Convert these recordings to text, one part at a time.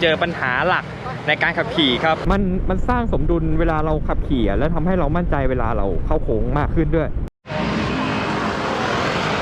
เจอปัญหาหลักในการขับขี่ครับ มันมันสร้างสมดุลเวลาเราขับขี่อะแล้วทำให้เรามั่นใจเวลาเราเข้าโค้งมากขึ้นด้วย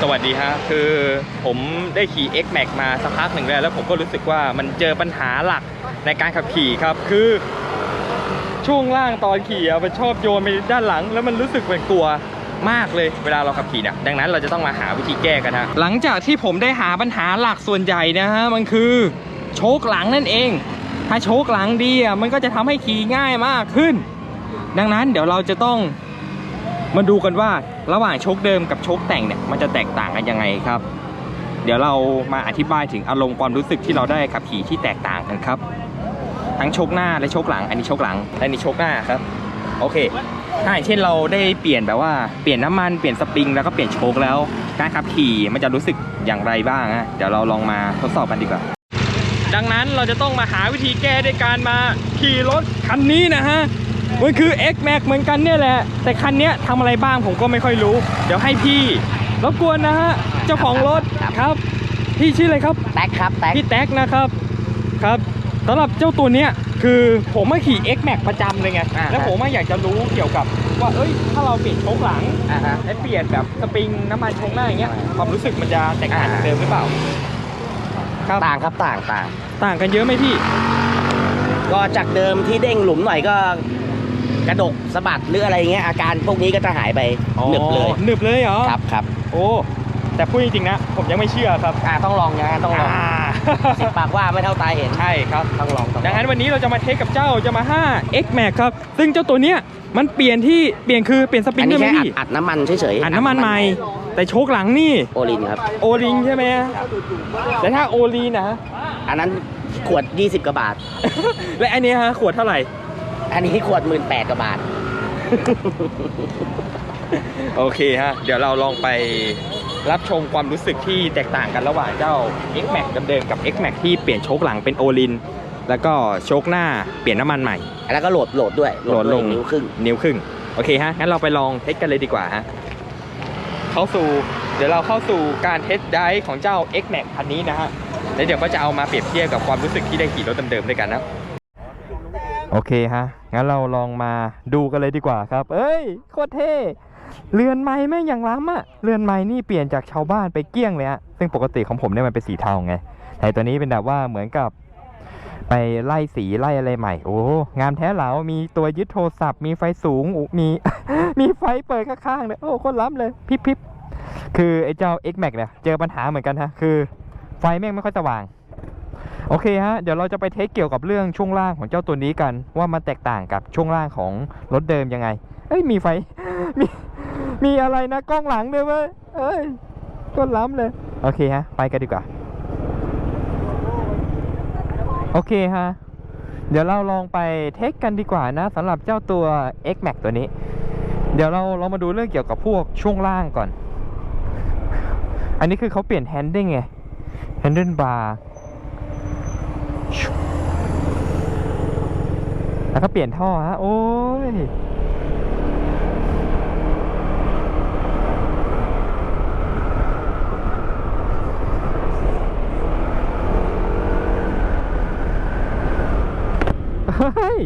สวัสดีฮะคือผมได้ขี่ X Max มาสักพักหนึ่งแล้วแล้วผมก็รู้สึกว่ามันเจอปัญหาหลักในการขับขี่ครับ คือ ช่วงล่างตอนขี่อะมันชอบโยนไปด้านหลัง แล้วมันรู้สึกเป็นกลัวมากเลยเวลาเราขับขี่เนี่ยดังนั้นเราจะต้องมาหาวิธีแก้กันฮะหลังจากที่ผมได้หาปัญหาหลักส่วนใหญ่นะฮะมันคือ โชคหลังนั่นเอง ถ้าโชคหลังดีอะมันก็จะทำให้ขี่ง่ายมากขึ้น ดังนั้นเดี๋ยวเราจะต้องมาดูกันว่าระหว่างโชคเดิมกับโชคแต่งเนี่ยมันจะแตกต่างกันยังไงครับ เดี๋ยวเรามาอธิบายถึงอารมณ์ความรู้สึกที่เราได้ขับขี่ที่แตกต่างกันครับ ทั้งโชคหน้าและโชคหลัง อันนี้โชคหลังและอันนี้โชคหน้าครับ โอเค ถ้าอย่างเช่นเราได้เปลี่ยนแบบว่าเปลี่ยนน้ำมันเปลี่ยนสปริงแล้วก็เปลี่ยนโชคแล้วการขับขี่มันจะรู้สึกอย่างไรบ้างนะเดี๋ยวเราลองมาทดสอบกันดีกว่า ดังนั้นเราจะต้องมาหาวิธีแก้ด้วยการมาขี่รถคันนี้นะฮะมันคือ X Max เหมือนกันเนี่ยแหละ แต่คันเนี้ยทำอะไรบ้างผมก็ไม่ค่อยรู้ เดี๋ยวให้พี่รบกวนนะฮะเจ้าของรถครับ พี่ชื่ออะไรครับแท็กครับแท็กพี่แท็กนะครับครับสำหรับเจ้าตัวเนี้ยคือผมมาขี่ X Max ประจำเลยไงอ่าฮะแล้วผมมาอยากจะรู้เกี่ยวกับว่าเอ้ยถ้าเราเปลี่ยนโชคหลังอ่าฮะและเปลี่ยนแบบสปริงน้ำมันโชคหน้าอย่างเงี้ยความรู้สึกมันจะแตกต่างจากอ่าเดิมหรือเปล่า ครับ ต่างครับต่างต่าง ต่างกันเยอะไหมพี่ ก็จากเดิมที่เด้งหลุมหน่อยก็ กระดกสะบัดหรืออะไรเงี้ยอาการพวกนี้ก็จะหายไปหนึบเลย หนึบเลยเหรอ ครับครับโอ้ แต่พูดจริงๆนะ ผมยังไม่เชื่อครับอ่าต้องลองนะต้องลองอ่า สิบปากว่าไม่เท่าตาเห็น ใช่ครับ ต้องลองต้องลองดังนั้นวันนี้เราจะมาเทสกับเจ้าจะมา5 X Max ครับ ซึ่งเจ้าตัวเนี้ยมันเปลี่ยนที่เปลี่ยนคือเปลี่ยนสปริอังนได้นี้ไหมแค่อัดพี่อัดน้ำมันเฉยๆอัดน้ำมันใหม่แต่โชคหลังนี่โอลินครับ โอลิงใช่ไหมแต่ถ้าโอลีนะ อันนั้นขวด 20กว่าบาท และอันนี้ฮะขวดเท่าไหร่ อันนี้ขวด 1 8 0 0กว่าบาท โอเคฮะ เดี๋ยวเราลองไป รับชมความรู้สึกที่แตกต่างกันระหว่างเจ้า X Max เดิมๆกับ X Max ที่เปลี่ยนโชคหลังเป็นโอลินแล้วก็โชคหน้าเปลี่ยนน้ำมันใหม่ แล้วก็โหลดโหลดด้วยโหลดลงด้วยนิ้วครึ่งนิ้วครึ่งโอเคฮะงั้นเราไปลองเทสกันเลยดีกว่าฮะเข้าสู่เดี๋ยวเราเข้าสู่การเทสไดรฟ์ของเจ้า X Max คันนี้นะฮะแล้วเดี๋ยวก็จะเอามาเปรียบเทียบกับความรู้สึกที่ได้ขี่รถเดิมๆด้วยกันนะโอเคฮะงั้นเราลองมาดูกันเลยดีกว่าครับ เอ้ยโคตรเท่ เรือนไม้แม่งอย่างล้ำอะเรือนไม้นี่เปลี่ยนจากชาวบ้านไปเกี้ยงเลยฮะซึ่งปกติของผมเนี่ยมันเป็นสีเทาไงแต่ตัวนี้เป็นแบบว่าเหมือนกับ ไปไล่สีไล่อะไรใหม่ โอ้งามแท้เหลามีตัวยึดโทรศัพท์ มีไฟสูงมีมีไฟเปิดข้างๆเลยโอ้โคตรล้ำเลยพิบพิบคือไอ้เจ้า X Max เนี่ยเจอปัญหาเหมือนกันฮะคือ ไฟแม่งไม่ค่อยสว่างโอเคฮะ เดี๋ยวเราจะไปเทสเกี่ยวกับเรื่องช่วงล่างของเจ้าตัวนี้กัน ว่ามันแตกต่างกับช่วงล่างของรถเดิมยังไง เอ้ยมีไฟมี มีอะไรนะกล้องหลังด้วยเว้ยเอ้ยก็ล้ำเลย โอเคฮะ ไปกันดีกว่า โอเคฮะ เดี๋ยวเราลองไปเทสกันดีกว่านะสำหรับเจ้าตัว X Max ตัวนี้ เดี๋ยวเราเรามาดูเรื่องเกี่ยวกับพวกช่วงล่างก่อน อันนี้คือเขาเปลี่ยนแฮนดิ้งไงแฮนดิ้งบาร์แล้วก็เปลี่ยนท่อฮะ โอ้ย เฮ้ย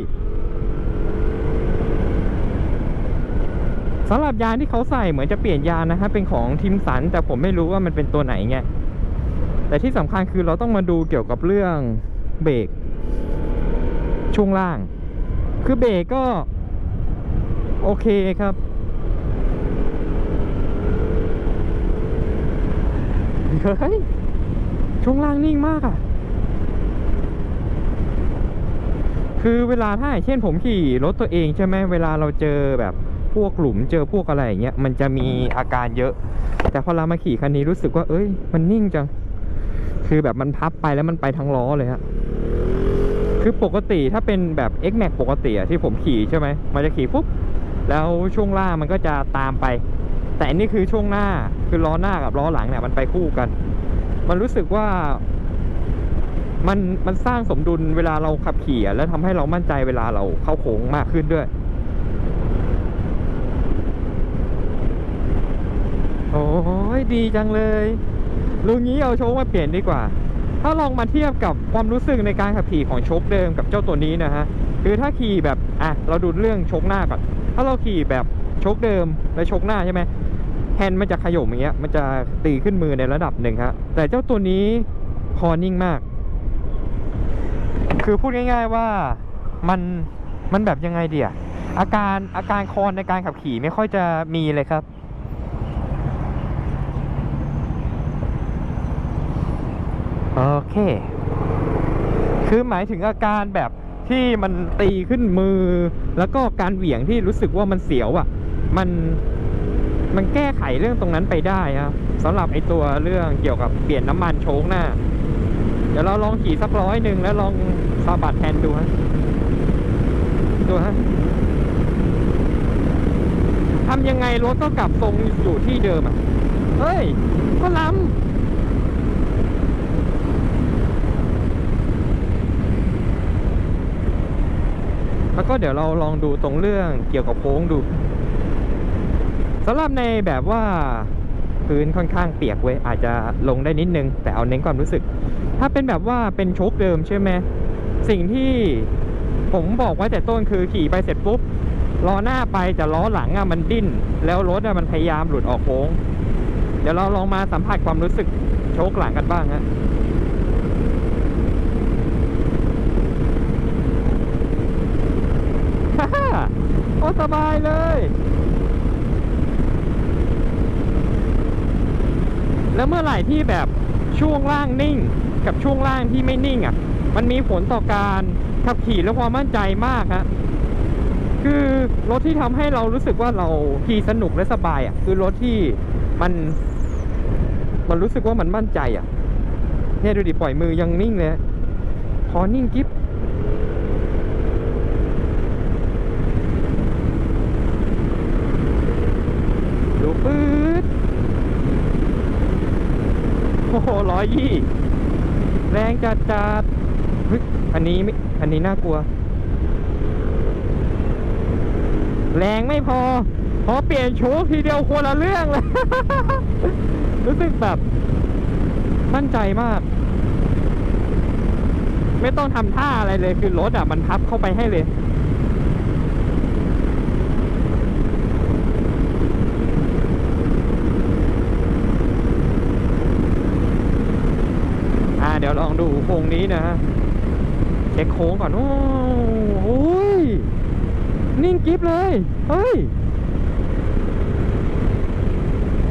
สำหรับยางที่เขาใส่เหมือนจะเปลี่ยนยางนะฮะเป็นของทิมสัน แต่ผมไม่รู้ว่ามันเป็นตัวไหนไงแต่ที่สำคัญคือเราต้องมาดูเกี่ยวกับเรื่องเบรกช่วงล่าง คือเบรกก็ โอเคครับ เฮ้ย ช่วงล่างนิ่งมากอะ คือเวลาถ้าอย่างเช่นผมขี่รถตัวเองใช่ไหมเวลาเราเจอแบบพวกหลุมเจอพวกอะไรอย่างเงี้ยมันจะมีอาการเยอะ แต่พอเรามาขี่คันนี้รู้สึกว่า เอ้ย มันนิ่งจัง คือแบบมันพับไปแล้วมันไปทั้งล้อเลยฮะคือปกติถ้าเป็นแบบ X Max ปกติอะที่ผมขี่ใช่ไหมมันจะขี่ปุ๊บแล้วช่วงล่างมันก็จะตามไป แต่อันนี้คือช่วงหน้าคือล้อหน้ากับล้อหลังเนี่ยมันไปคู่กัน มันรู้สึกว่า มันมันสร้างสมดุลเวลาเราขับขี่แล้วทำให้เรามั่นใจเวลาเราเข้าโค้งมากขึ้นด้วย โอ้ยดีจังเลยลุงนี้เอาโชว์มาเปลี่ยนดีกว่า ถ้าลองมาเทียบกับความรู้สึกในการขับขี่ของโชคเดิมกับเจ้าตัวนี้นะฮะคือถ้าขี่แบบอะเราดูเรื่องโชคหน้าก่อนถ้าเราขี่แบบโชคเดิมและโชคหน้าใช่ไหมแฮนด์มันจะขยมอย่างเงี้ยมันจะตีขึ้นมือในระดับหนึ่งฮะแต่เจ้าตัวนี้คอนิ่งมาก คือพูดง่าย ๆว่ามันมันแบบยังไงเดียอาการอาการคอนในการขับขี่ไม่ค่อยจะมีเลยครับ โอเค คือหมายถึงอาการแบบที่มันตีขึ้นมือ แล้วก็การเหวี่ยงที่รู้สึกว่ามันเสียวอะ่ะ มันมันแก้ไขเรื่องตรงนั้นไปได้ครับสำหรับไอตัวเรื่องเกี่ยวกับเปลี่ยนน้ำมันโชกหน้า เดี๋ยวเราลองขี่สักร้อยหนึ่งแล้วลอง สะบัดแทนดูฮะ ดูฮะทำยังไงรถก็กลับทรงอยู่ที่เดิมอะ เฮ้ย ก็ล้ำแล้วก็เดี๋ยวเราลองดูตรงเรื่องเกี่ยวกับโค้งดูสำหรับในแบบว่าพื้นค่อนข้างเปียกเว้ยอาจจะลงได้นิดนึง แต่เอาเน้นความรู้สึก ถ้าเป็นแบบว่าเป็นโชคเดิมใช่ไหม สิ่งที่ผมบอกไว้แต่ต้นคือขี่ไปเสร็จปุ๊บล้อหน้าไปแต่ล้อหลังอะมันดิ้น แล้วรถอะมันพยายามหลุดออกโค้ง เดี๋ยวเราลองมาสัมผัสความรู้สึกโชคหลังกันบ้างฮะฮ่าฮ่าโอ้สบายเลย แล้วเมื่อไหร่ที่แบบช่วงล่างนิ่งกับช่วงล่างที่ไม่นิ่งอะ มันมีผลต่อการขับขี่และความมั่นใจมากฮะคือรถที่ทำให้เรารู้สึกว่าเราขี่สนุกและสบายอะคือรถที่มัน มันรู้สึกว่ามันมั่นใจอะเนี่ยดูดิปล่อยมือยังนิ่งเลยพอนิ่งกิ๊บดูปื๊ดโอ้โหร้อยยี่ แรงจัดจัด อันนี้ไม่อันนี้น่ากลัว แรงไม่พอ พอเปลี่ยนโชคทีเดียวคนละเรื่องเลย รู้สึกแบบ มั่นใจมาก ไม่ต้องทำท่าอะไรเลยคือรถอะ มันพับเข้าไปให้เลยอ่าเดี๋ยวลองดูโค้งนี้นะฮะ เช็คโค้งก่อน โอ้โหยนิ่งกิฟเลย เฮ้ย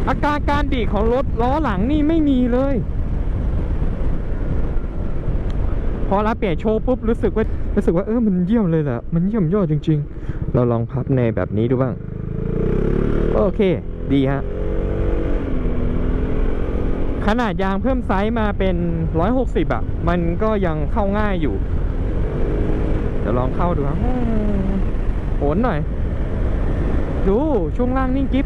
อาการการดีของรถล้อหลังนี่ไม่มีเลย พอรับเปลี่ยนโชว์ปุ๊บรู้สึกว่ารู้สึกว่าเออมันเยี่ยมเลยแหละมันเยี่ยมยอดจริง ๆ เราลองพับในแบบนี้ดูบ้าง โอเค ดีฮะ ขนาดยางเพิ่มไซส์มาเป็น 160 อะ มันก็ยังเข้าง่ายอยู่ เดี๋ยวลองเข้าดูครับอืมโอนหน่อย ดู ช่วงล่างนิ่งกิฟ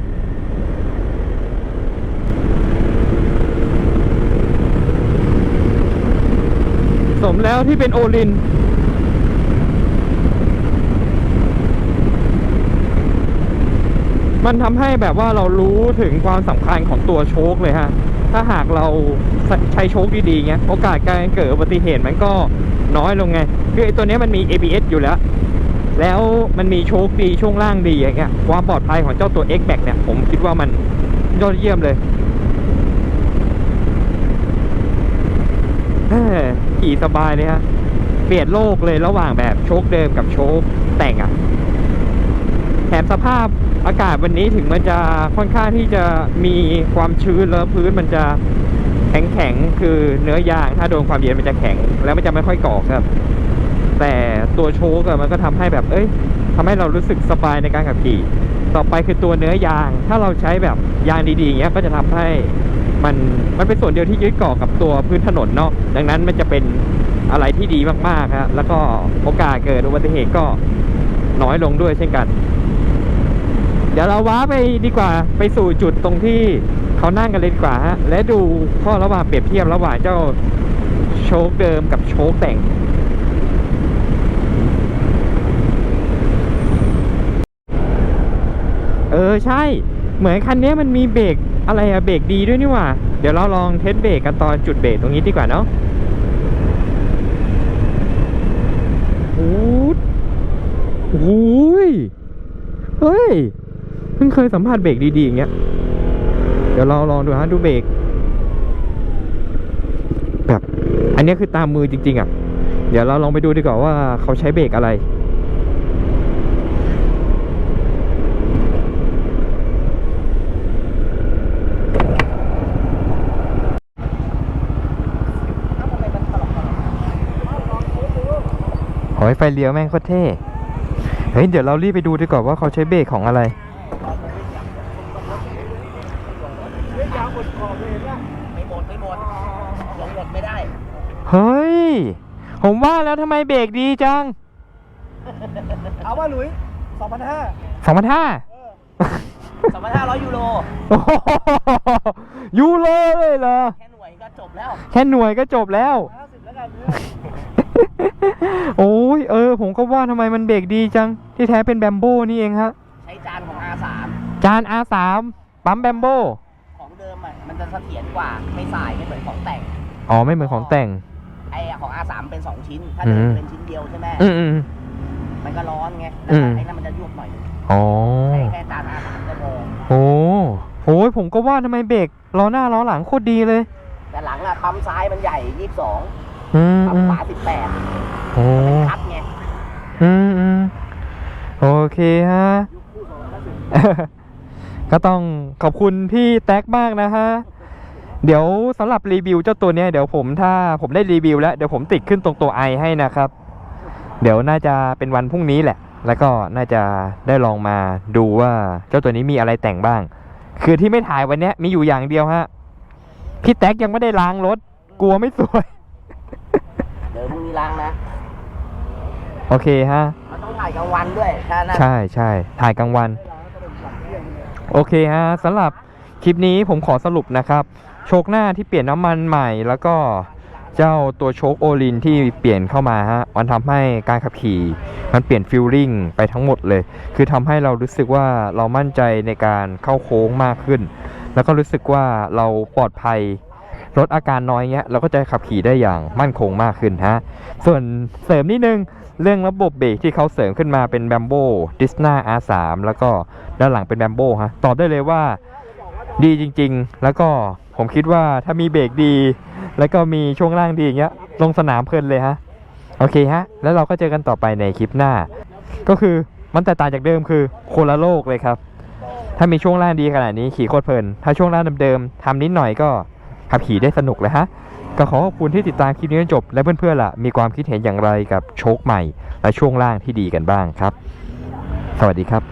สมแล้วที่เป็นโอลิน มันทำให้แบบว่าเรารู้ถึงความสำคัญของตัวโชคเลยฮะ ถ้าหากเราใช้โชคดีๆเงี้ย โอกาสการเกิดอุบัติเหตุมันก็น้อยลงไง คือไอ้ตัวนี้มันมี ABS อยู่แล้ว แล้วมันมีโชคดีช่วงล่างดีอย่างเงี้ย ความปลอดภัยของเจ้าตัว X Back เนี่ย ผมคิดว่ามันยอดเยี่ยมเลยเฮ้ยขี่สบายเลยฮะ เปลี่ยนโลกเลยระหว่างแบบโชคเดิมกับโชคแต่งอะ่ะแถมสภาพ อากาศวันนี้ถึงมันจะค่อนข้างที่จะมีความชื้นแล้วพื้นมันจะแข็งแข็งคือเนื้อยาง ถ้าโดนความเย็นมันจะแข็ง แล้วมันจะไม่ค่อยกรอครับ แต่ตัวโชกมันก็ทำให้แบบ เอ้ยทำให้เรารู้สึกสบายในการขับขี่ ต่อไปคือตัวเนื้อยาง ถ้าเราใช้แบบยางดีๆอย่างเงี้ยก็จะทำให้มันมันเป็นส่วนเดียวที่ยึดเกาะกับตัวพื้นถนนเนาะดังนั้นมันจะเป็นอะไรที่ดีมากๆฮะแล้วก็โอกาสเกิดอุบัติเหตุก็น้อยลงด้วยเช่นกัน ดี๋ยวเราว้าไปดีกว่าไปสู่จุดตรงที่เขานั่งกันเลยดีกว่าฮะและดูข้อระหว่างเปรียบเทียบระหว่างเจ้าโชคเดิมกับโชคแต่ง เออใช่ เหมือนคันนี้มันมีเบรกอะไรอะเบรกดีด้วยนี่หว่า เดี๋ยวเราลองเทสเบรกกันตอนจุดเบรกตรงนี้ดีกว่าเนาะโอ้โหเฮ้ย เพิ่งเคยสัมผัสเบรกดีๆอย่างเงี้ย เดี๋ยวเราลองดูฮะดูเบรกแบบ อันนี้คือตามมือจริง ๆ อะ เดี๋ยวเราลองไปดูดีกว่าว่าเขาใช้เบรกอะไรโอ้ยไฟเลี้ยวแม่งโคตรเท่ เฮ้ย เดี๋ยวเรารีบไปดูดีกว่าว่าเขาใช้เบรกของอะไร ไม่หมดไม่หมดลงหมดไม่ได้ เฮ้ย ผมว่าแล้วทำไมเบรกดีจัง เอาว่าหลุยสองพันห้าสองพันห้า2,500ยูโรยูโรเลยเหรอ แค่หน่วยก็จบแล้ว แค่หน่วยก็จบแล้วห้าสิบแล้วกันเนี่ยโอ้ยเออ ผมก็ว่าทำไมมันเบรกดีจัง ที่แท้เป็นแบมโบ้นี่เองฮะ ใช้จานของ R3 จาน R3 ปั๊มแบมโบ้ จะเสถียรกว่าไม่สายไม่เหมือนของแต่งอ๋อไม่เหมือนของแต่ง ไอ้ของ R3 เป็น2ชิ้น ถ้าอืเดิมมเป็นชิ้นเดียวใช่ไหมอืมอืมมันก็ร้อนไงอืมไอ้นั่นมันจะยวบหน่อยอ๋อใช้แค่จาน R3 ก็พอโอ้โหผมก็ว่าทำไมเบรกล้อหน้าล้อหลังโคตรดีเลย แต่หลังอะปั๊มซ้ายมันใหญ่22อืมปั๊มอืมขวาโอ้18คัดไงอืมอืมโอเคฮะ ก็ต้องขอบคุณพี่แท็กมากนะฮะ เดี๋ยวสำหรับรีวิวเจ้าตัวเนี้ยเดี๋ยวผมถ้าผมได้รีวิวแล้วเดี๋ยวผมติดขึ้นตรงตัวไอให้นะครับ เดี๋ยวน่าจะเป็นวันพรุ่งนี้แหละ แล้วก็น่าจะได้ลองมาดูว่าเจ้าตัวนี้มีอะไรแต่งบ้าง คือที่ไม่ถ่ายวันเนี้ยมีอยู่อย่างเดียวฮะพี่แท็กยังไม่ได้ล้างรถ กลัวไม่สวย เดี๋ยวพรุ่งนี้ล้างนะ โอเคฮะ มันต้องถ่ายกลางวันด้วยถ้านั่นใช่ใช่ถ่ายกลางวัน โอเคฮะสำหรับคลิปนี้ผมขอสรุปนะครับ โชคหน้าที่เปลี่ยนน้ำมันใหม่ แล้วก็เจ้าตัวโชคโอลินที่เปลี่ยนเข้ามาฮะมันทำให้การขับขี่ มันเปลี่ยนฟิลลิ่งไปทั้งหมดเลย คือทำให้เรารู้สึกว่าเรามั่นใจในการเข้าโค้งมากขึ้น แล้วก็รู้สึกว่าเราปลอดภัยลดอาการน้อยเงี้ยเราก็จะขับขี่ได้อย่างมั่นคงมากขึ้นฮะ ส่วนเสริมนิดนึง เรื่องระบบเบรกที่เขาเสริมขึ้นมาเป็น b บมโบดิสนา R3 แล้วก็ด้านหลังเป็น b บมโบฮะตอบได้เลยว่าดีจริง ๆ แล้วก็ผมคิดว่าถ้ามีเบรกดี แล้วก็มีช่วงล่างดีอย่างเงี้ยลงสนามเพลินเลยฮะ โอเคฮะ แล้วเราก็เจอกันต่อไปในคลิปหน้า ก็คือมันแตกต่างจากเดิมคือคนละโลกเลยครับ ถ้ามีช่วงล่างดีขนาดนี้ขี่โคตรเพลิน ถ้าช่วงล่างเดิมๆทำนิดหน่อยก็ขับขี่ได้สนุกเลยฮะ ก็ขอขอบคุณที่ติดตามคลิปนี้จนจบ และเพื่อนๆล่ะ มีความคิดเห็นอย่างไรกับโชคใหม่ และช่วงล่างที่ดีกันบ้างครับ สวัสดีครับ